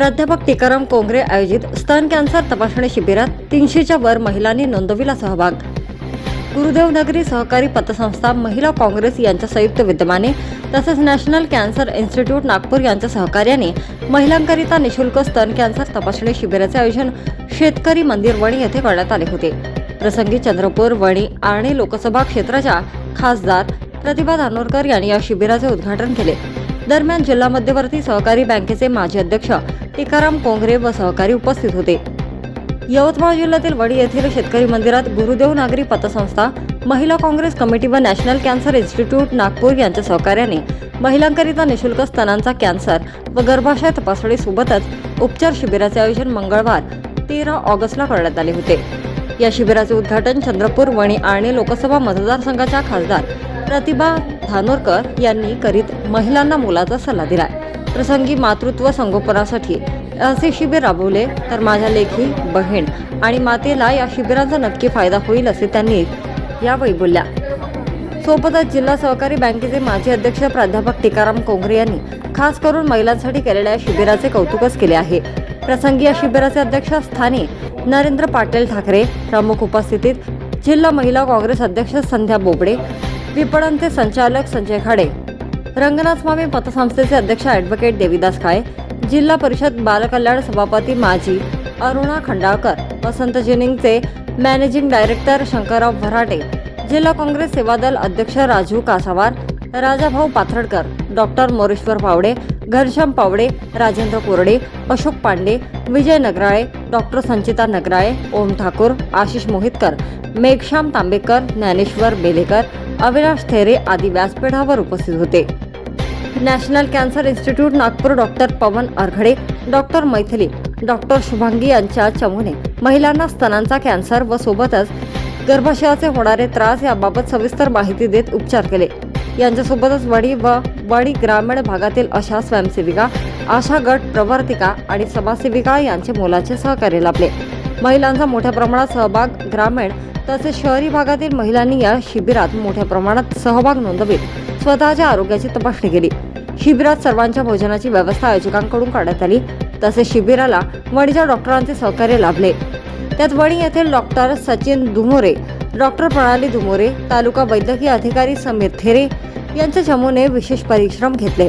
प्राध्यापक टिकाराम कोंगरे आयोजित स्तन कॅन्सर तपासणी शिबिरात तीनशेच्या वर महिलांनी नोंदविला सहभाग. गुरुदेवनगरी सहकारी पतसंस्था महिला काँग्रेस यांच्या संयुक्त विद्यमाने तसेच नॅशनल कॅन्सर इन्स्टिट्यूट नागपूर यांच्या सहकार्याने महिलांकरिता निशुल्क स्तन कॅन्सर तपासणी शिबिराचे आयोजन शेतकरी मंदिर वणी येथे करण्यात आले होते. प्रसंगी चंद्रपूर वणी आणि लोकसभा क्षेत्राच्या खासदार प्रतिभा धानोरकर यांनी या शिबिराचे उद्घाटन केले. दरम्यान जिल्हा मध्यवर्ती सहकारी बँकेचे माजी अध्यक्ष टिकाराम कोंगरे व सहकारी उपस्थित होते. यवतमाळ जिल्ह्यातील वडी येथील शेतकरी मंदिरात गुरुदेव नागरी पतसंस्था महिला काँग्रेस कमिटी व नॅशनल कॅन्सर इन्स्टिट्यूट नागपूर यांच्या सहकार्याने महिलांकरिता निशुल्क स्तनांचा कॅन्सर व गर्भाशय तपासणीसोबतच उपचार शिबिराचे आयोजन मंगळवार तेरा ऑगस्टला करण्यात आले होते. या शिबिराचे उद्घाटन चंद्रपूर वणी आणि लोकसभा मतदारसंघाच्या खासदार प्रतिभा धानोरकर यांनी करीत महिलांना मोलाचा सल्ला दिला प्रसंगी मातृत्व संगोपनासाठी असे शिबिर राबवले तर माझ्या लेखी बहीण आणि मातेला या शिबिरांचा नक्की फायदा होईल असे त्यांनी यावेळी बोलल्या. सोबतच जिल्हा सहकारी बँकेचे माजी अध्यक्ष प्राध्यापक टिकाराम कोंगरे यांनी खास करून महिलांसाठी केलेल्या या शिबिराचे कौतुकच केले आहे. प्रसंगी या शिबिराचे अध्यक्ष स्थानी नरेंद्र पाटील ठाकरे प्रमुख उपस्थितीत जिल्हा महिला काँग्रेस अध्यक्ष संध्या बोबडे विपणनचे संचालक संजय खाडे रंगनाथ स्वामी पतसंस्थेचे अध्यक्ष ॲडव्होकेट देविदास खाळे जिल्हा परिषद बालकल्याण सभापती माजी अरुणा खंडाळकर वसंत जिनिंगचे मॅनेजिंग डायरेक्टर शंकरराव भराटे जिल्हा काँग्रेस सेवादल अध्यक्ष राजू कासावार राजाभाऊ पाथर्डकर डॉक्टर मोरेश्वर पावडे घनश्याम पावडे राजेंद्र कोरडे अशोक पांडे विजय नगराळे डॉक्टर संचिता नगराळे ओम ठाकूर आशिष मोहितकर मेघश्याम तांबेकर ज्ञानेश्वर बेलेकर अविनाश थेरे आदी व्यासपीठावर उपस्थित होते. National cancer institute Nagpur doctor Pawan Arghade doctor Maithili doctor Shubhangi यांच्या चमूने महिलांना स्तनांचा कॅन्सर व सोबतच गर्भाशयाचे होणारे त्रास याबाबत सविस्तर माहिती देत उपचार केले. यांच्यासोबतच वडी व वडी ग्रामीण भागातील अशा स्वयंसेविका आशा गट प्रवर्तिका आणि समाजसेविका यांचे मोलाचे सहकार्य लाभले. महिलांचा मोठ्या प्रमाणात सहभाग ग्रामीण तसेच शहरी भागातील महिलांनी या शिबिरात मोठ्या प्रमाणात सहभाग नोंदवित. स्वतःच्या आरोग्याची तपासणी केली. शिबिरात सर्वांच्या भोजनाची व्यवस्था आयोजकांकडून करण्यात आली. तसेच शिबिराला वणीच्या डॉक्टरांचे सहकार्य लाभले. त्यात वणी येथील डॉक्टर सचिन दुमोरे डॉक्टर प्रणाली दुमोरे तालुका वैद्यकीय अधिकारी समीर थेरे यांच्या चमूने विशेष परिश्रम घेतले.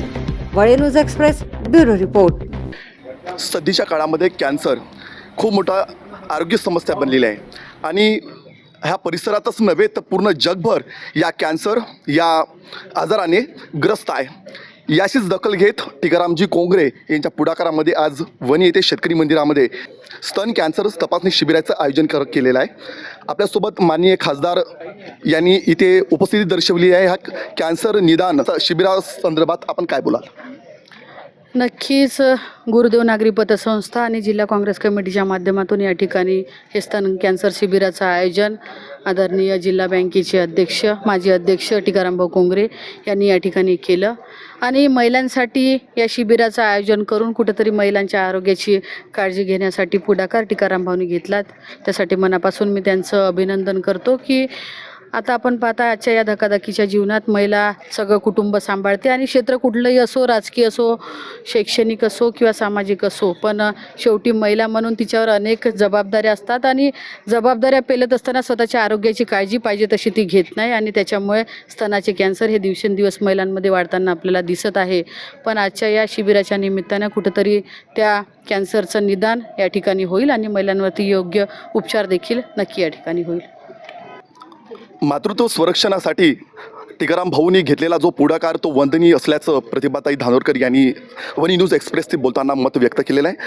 वळे न्यूज एक्सप्रेस ब्युरो रिपोर्ट. सध्याच्या काळामध्ये कॅन्सर खूप मोठा आरोग्य समस्या बनलेली आहे. आणि ह्या परिसरातच नव्हे तर पूर्ण जगभर या कॅन्सर या आजाराने ग्रस्त आहे. याशीच दखल घेत टिकारामजी कोंगरे यांच्या पुढाकारामध्ये आज वणी येथे शेतकरी मंदिरामध्ये स्तन कॅन्सर तपासणी शिबिराचं आयोजन कर केलेलं आहे. आपल्यासोबत माननीय खासदार यांनी इथे उपस्थिती दर्शवली आहे. ह्या कॅन्सर निदान शिबिरासंदर्भात आपण काय बोलाल? नक्कीच गुरुदेव नागरी पतसंस्था आणि जिल्हा काँग्रेस कमिटीच्या माध्यमातून या ठिकाणी हे स्तन कॅन्सर शिबिराचं आयोजन आदरणीय जिल्हा बँकेचे अध्यक्ष माजी अध्यक्ष टिकारामभाऊ कोंगरे यांनी या ठिकाणी केलं. आणि महिलांसाठी या शिबिराचं आयोजन करून कुठंतरी महिलांच्या आरोग्याची काळजी घेण्यासाठी पुढाकार टिकारामभाऊनी घेतलात. त्यासाठी मनापासून मी त्यांचं अभिनंदन करतो की आता आपण पाहता आजच्या या धकाधकीच्या जीवनात महिला सगळं कुटुंब सांभाळते आणि क्षेत्र कुठलंही असो राजकीय असो शैक्षणिक असो किंवा सामाजिक असो पण शेवटी महिला म्हणून तिच्यावर अनेक जबाबदाऱ्या असतात आणि जबाबदाऱ्या पेलत असताना स्वतःच्या आरोग्याची काळजी पाहिजे तशी ती घेत नाही आणि त्याच्यामुळे स्तनाचे कॅन्सर हे दिवसेंदिवस महिलांमध्ये वाढताना आपल्याला दिसत आहे. पण आजच्या या शिबिराच्या निमित्तानं कुठंतरी त्या कॅन्सरचं निदान या ठिकाणी होईल आणि महिलांवरती योग्य उपचार देखील नक्की या ठिकाणी होईल. मातृत्व संरक्षणासाठी टिकाराम भाऊंनी घेतलेला जो पुढाकार तो वंदनीय असल्याचं प्रतिभाताई धानोरकर यांनी वनी न्यूज एक्सप्रेसचे बोलताना मत व्यक्त केलेलं आहे.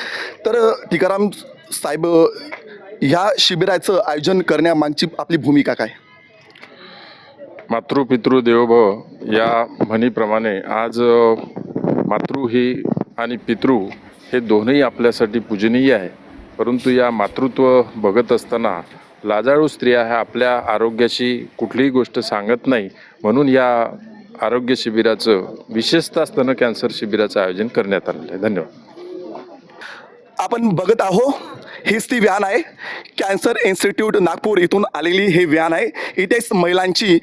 तर टिकाराम साहेब ह्या शिबिराचं आयोजन करण्यामागची आपली भूमिका काय? मातृपितृ देवभव या म्हणीप्रमाणे आज मातृ ही आणि पितृ हे दोन्ही आपल्यासाठी पूजनीय आहे. परंतु या मातृत्व बघत असताना लाजाळू स्त्रिया ह्या आपल्या आरोग्याशी कुठलीही गोष्ट सांगत नाही. म्हणून या आरोग्य शिबिराचं विशेषतः स्तन कॅन्सर शिबिराचं आयोजन करण्यात आलेलं आहे. धन्यवाद. आपण बघत आहो हीच ती व्हॅन आहे. कॅन्सर इन्स्टिट्यूट नागपूर इथून आलेली ही व्हॅन आहे. इथेच महिलांची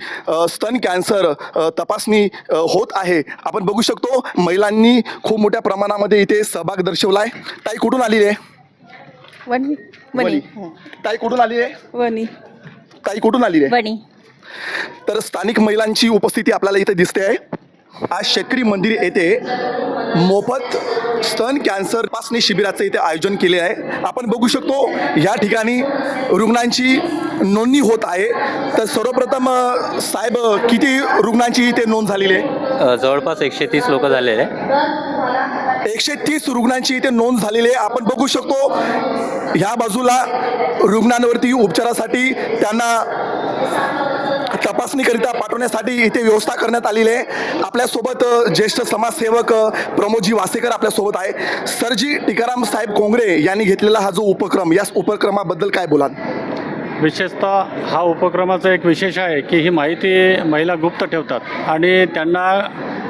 स्तन कॅन्सर तपासणी होत आहे. आपण बघू शकतो महिलांनी खूप मोठ्या प्रमाणामध्ये इथे सहभाग दर्शवला आहे ताई कुठून आलेली आहे? वणी. वणी. ताई कुठून आली आहे वणी. ताई कुठून आली आहे वणी. तर स्थानिक महिलांची उपस्थिती आपल्याला इथे दिसते आहे. आज शेतकरी मंदिर येथे मोफत स्तन कॅन्सर तपासणी शिबिराचं इथे आयोजन केले आहे. आपण बघू शकतो या ठिकाणी रुग्णांची नोंदणी होत आहे. तर सर्वप्रथम साहेब किती रुग्णांची इथे नोंद झालेली आहे? जवळपास एकशे तीस लोक झालेले. आहे. एकशे तीस रुग्णांची इथे नोंद झालेली आहे. आपण बघू शकतो ह्या बाजूला रुग्णांवरती उपचारासाठी त्यांना तपासणीकरिता पाठवण्यासाठी इथे व्यवस्था करण्यात आलेली आहे. आपल्यासोबत ज्येष्ठ समाजसेवक प्रमोदजी वासेकर आपल्यासोबत आहे. सरजी टिकाराम साहेब कोंगरे यांनी घेतलेला हा जो उपक्रम या उपक्रमाबद्दल काय बोलाल? विशेषतः हा उपक्रमाचं एक विशेष आहे की ही माहिती महिला गुप्त ठेवतात. आणि त्यांना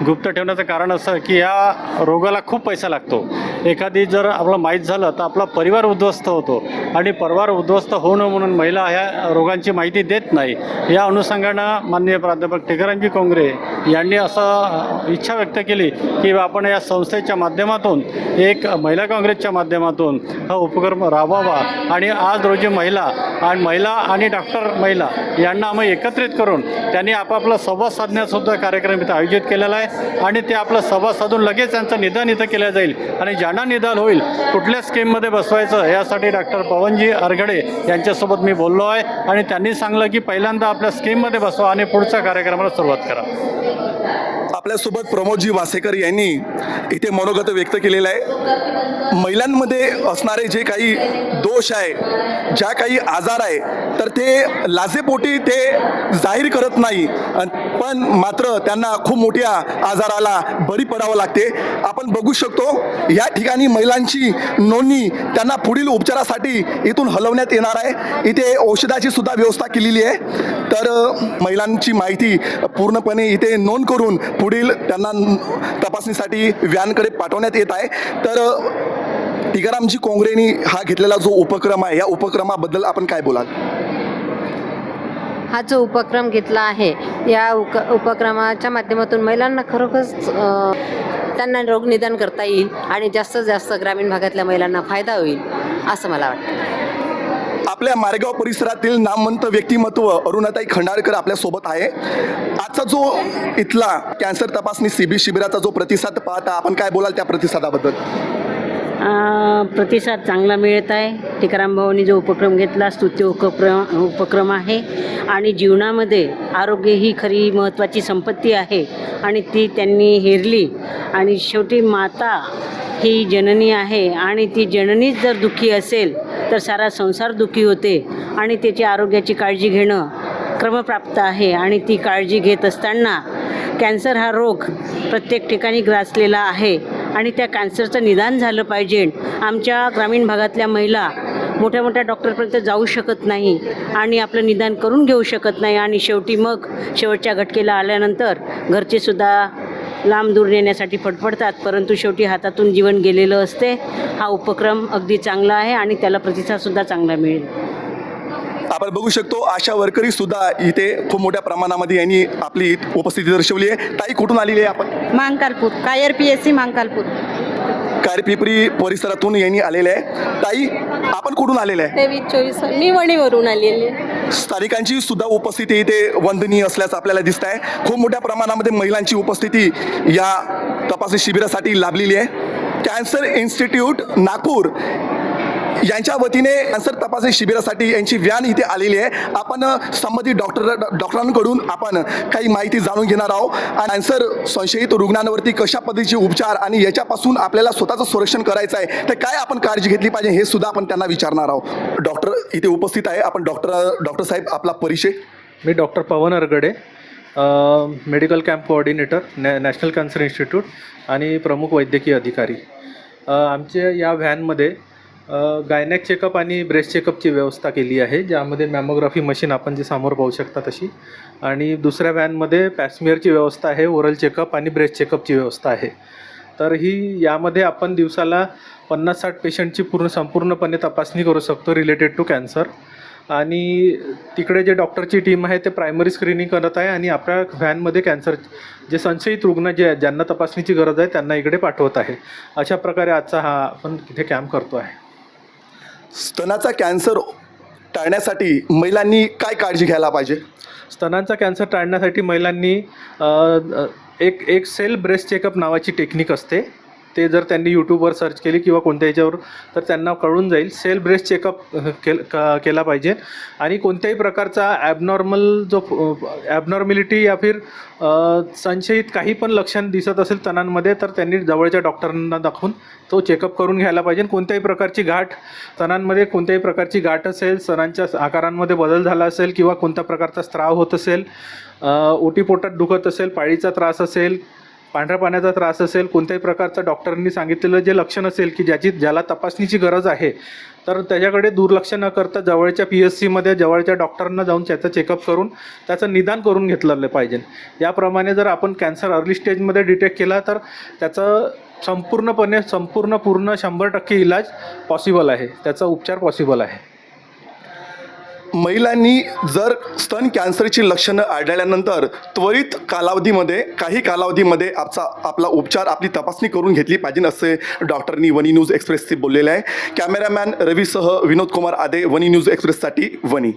गुप्त ठेवण्याचं कारण असं की या रोगाला खूप पैसा लागतो. एखादी जर आपलं माहीत झालं तर आपला परिवार उद्ध्वस्त होतो. आणि परिवार उद्ध्वस्त होऊ नये म्हणून महिला ह्या रोगांची माहिती देत नाही. या अनुषंगानं माननीय प्राध्यापक टेकरांजी कोंगरे यांनी असं इच्छा व्यक्त केली की आपण या संस्थेच्या माध्यमातून एक महिला काँग्रेसच्या माध्यमातून हा उपक्रम राबवावा. आणि आज रोजी महिला आणि महिला महिला आणि डॉक्टर महिला यांना आम्ही एकत्रित करून त्यांनी आपापला संवाद साधण्यासुद्धा कार्यक्रम इथं आयोजित केलेला आहे. आणि ते आपला संवाद साधून लगेच त्यांचं निदान इथं केलं जाईल. आणि ज्यांना निदान होईल कुठल्या स्कीममध्ये बसवायचं यासाठी डॉक्टर पवनजी अरगडे यांच्यासोबत मी बोललो आहे. आणि त्यांनी सांगलं की पहिल्यांदा आपल्या स्कीममध्ये बसवा आणि पुढच्या कार्यक्रमाला सुरुवात करा. आपल्यासोबत प्रमोदजी वासेकर यांनी इथे मनोगत व्यक्त केलेलं आहे. महिलांमध्ये असणारे जे काही दोष आहे ज्या काही आजार आहे तर ते लाजेपोटी ते जाहीर करत नाही. पण मात्र त्यांना खूप मोठ्या आजाराला बळी पडावं लागते. आपण बघू शकतो या ठिकाणी महिलांची नोंदणी त्यांना पुढील उपचारासाठी इथून हलवण्यात येणार आहे. इथे औषधाची सुद्धा व्यवस्था केलेली आहे. तर महिलांची माहिती पूर्णपणे इथे नोंद करून पुढील त्यांना तपासणीसाठी व्यानकडे पाठवण्यात येत आहे. तर टिकारामजी कोंगरेनी हा घेतलेला जो उपक्रम आहे या उपक्रमाबद्दल आपण काय बोलाल? हा जो उपक्रम घेतला आहे. या उक उपक्रमाच्या माध्यमातून महिलांना खरोखरच त्यांना रोग निदान करता येईल आणि जास्तीत जास्त ग्रामीण भागातल्या महिलांना फायदा होईल असं मला वाटतं. आपल्या मारेगाव परिसरातील नामवंत व्यक्तिमत्व अरुणाताई खंडाळकर आपल्यासोबत आहे. आजचा जो इथला कॅन्सर तपासणी सीबी शिबिराचा जो प्रतिसाद पाहता आपण काय बोलाल त्या प्रतिसादाबद्दल? प्रतिसाद चांगला मिळत आहे. टिकाराम भाऊनी जो उपक्रम घेतला स्तुत्य उपक्रम उपक्रम आहे. आणि जीवनामध्ये आरोग्य ही खरी महत्त्वाची संपत्ती आहे. आणि ती त्यांनी हेरली. आणि शेवटी माता ही जननी आहे. आणि ती जननीच जर दुःखी असेल तर सारा संसार दुःखी होते. आणि त्याची आरोग्याची काळजी घेणं क्रमप्राप्त आहे. आणि ती काळजी घेत असताना कॅन्सर हा रोग प्रत्येक ठिकाणी ग्रासलेला आहे. आणि त्या कॅन्सरचं निदान झालं पाहिजे. आमच्या ग्रामीण भागातल्या महिला मोठ्या मोठ्या डॉक्टरपर्यंत जाऊ शकत नाही आणि आपलं निदान करून घेऊ शकत नाही आणि शेवटी मग शेवटच्या घटकेला आल्यानंतर घरचेसुद्धा लांब दूर नेण्यासाठी फडफडतात. परंतु शेवटी हातातून जीवन गेलेलं असते. हा उपक्रम अगदी चांगला आहे आणि त्याला प्रतिसादसुद्धा चांगला मिळेल. आपण बघू शकतो आशा वर्करी सुद्धा इथे खूप मोठ्या प्रमाणामध्ये यांनी आपली उपस्थिती दर्शवली आहे. ताई कुठून आलेली आहे आपण? Mankalpur Kayar P S C Mankalpur. Karpipari परिसरातून यांनी आलेले आहे. ताई आपण कुठून आलेले आहे? तेवीस चोवीस मी वणीवरून आलेली आहे. स्थानिकांची सुद्धा उपस्थिती इथे वंदनीय असल्याचं आपल्याला दिसत आहे. खूप मोठ्या प्रमाणामध्ये महिलांची उपस्थिती या तपासणी शिबिरासाठी लाभलेली आहे. कॅन्सर इन्स्टिट्यूट नागपूर यांच्या वतीने कॅन्सर तपासणी शिबिरासाठी यांची व्हॅन इथे आलेली आहे. आपण संबंधित डॉक्टर डॉक्टरांकडून आपण काही माहिती जाणून घेणार आहोत. आणि कॅन्सर संशयित रुग्णांवरती कशा पद्धतीचे उपचार आणि याच्यापासून आपल्याला स्वतःचं संरक्षण करायचं आहे तर काय आपण काळजी घेतली पाहिजे हे सुद्धा आपण त्यांना विचारणार आहोत. डॉक्टर इथे उपस्थित आहे. आपण डॉक्टर डॉक्टर साहेब आपला परिचय. मी doctor Pavan Aragade medical camp coordinator नॅ नॅशनल कॅन्सर इन्स्टिट्यूट आणि प्रमुख वैद्यकीय अधिकारी. आमच्या या व्हॅनमध्ये गायनॅक चेकअप आणि ब्रेस्ट चेकअपची व्यवस्था केली आहे ज्यामध्ये मॅमोग्राफी मशीन आपण जी समोर पाहू शकता तशी. आणि दुसऱ्या व्हॅनमध्ये पॅसमियरची व्यवस्था आहे ओरल चेकअप आणि ब्रेस्ट चेकअपची व्यवस्था आहे. तर ही यामध्ये आपण दिवसाला पन्नास साठ पेशंटची पूर्ण संपूर्णपणे तपासणी करू शकतो रिलेटेड टू कॅन्सर आणि तिकडे जे डॉक्टरची टीम आहे ते प्रायमरी स्क्रीनिंग करत आहे आणि आपल्या व्हॅनमध्ये कॅन्सर जे संशयित रुग्ण जे ज्यांना तपासणीची गरज आहे त्यांना इकडे पाठवत आहे. अशा प्रकारे आजचा हा आपण इथे कॅम्प करतो आहे. स्तनाचा कॅन्सर टाळण्यासाठी महिलांनी काय काळजी घ्यायला पाहिजे? स्तनांचा कॅन्सर टाळण्यासाठी महिलांनी अ, अ, एक एक सेल ब्रेस्ट चेकअप नावाची टेक्निक असते. ते जर त्यांनी यूट्यूबवर सर्च केली किंवा कोणत्या याच्यावर तर त्यांना कळून जाईल. सेल ब्रेस्ट चेकअप केल क- केला पाहिजे. आणि कोणत्याही प्रकारचा ॲबनॉर्मल जो ॲबनॉर्मॅलिटी या फिर संशयित काही पण लक्षण दिसत असेल तणांमध्ये तर त्यांनी जवळच्या डॉक्टरांना दाखवून तो चेकअप करून घ्यायला पाहिजे. कोणत्याही प्रकारची गाठ तणांमध्ये कोणत्याही प्रकारची गाठ असेल सणांच्या आकारांमध्ये बदल झाला असेल किंवा कोणत्या प्रकारचा स्त्राव होत असेल ओटीपोटात दुखत असेल पाळीचा त्रास असेल पांढऱ्या पाण्याचा त्रास असेल कोणत्याही प्रकारचं डॉक्टरांनी सांगितलेलं जे लक्षण असेल की ज्याची ज्याला तपासणीची गरज आहे तर त्याच्याकडे दुर्लक्ष न करता जवळच्या पी एस सीमध्ये जवळच्या डॉक्टरांना जाऊन त्याचं चेकअप करून त्याचं निदान करून घेतलेलं पाहिजे. याप्रमाणे जर आपण कॅन्सर अर्ली स्टेजमध्ये डिटेक्ट केला तर त्याचं संपूर्णपणे संपूर्ण पूर्ण शंभर टक्के इलाज पॉसिबल आहे. त्याचा उपचार पॉसिबल आहे. महिलांनी जर स्तन कॅन्सरची लक्षणं आढळल्यानंतर त्वरित कालावधीमध्ये काही कालावधीमध्ये आपचा आपला उपचार आपली तपासणी करून घेतली पाहिजे असे डॉक्टरनी वनी न्यूज एक्सप्रेसशी बोललेले आहे. कॅमेरामॅन रवीसह विनोद कुमार आदे वनी न्यूज एक्सप्रेससाठी वनी.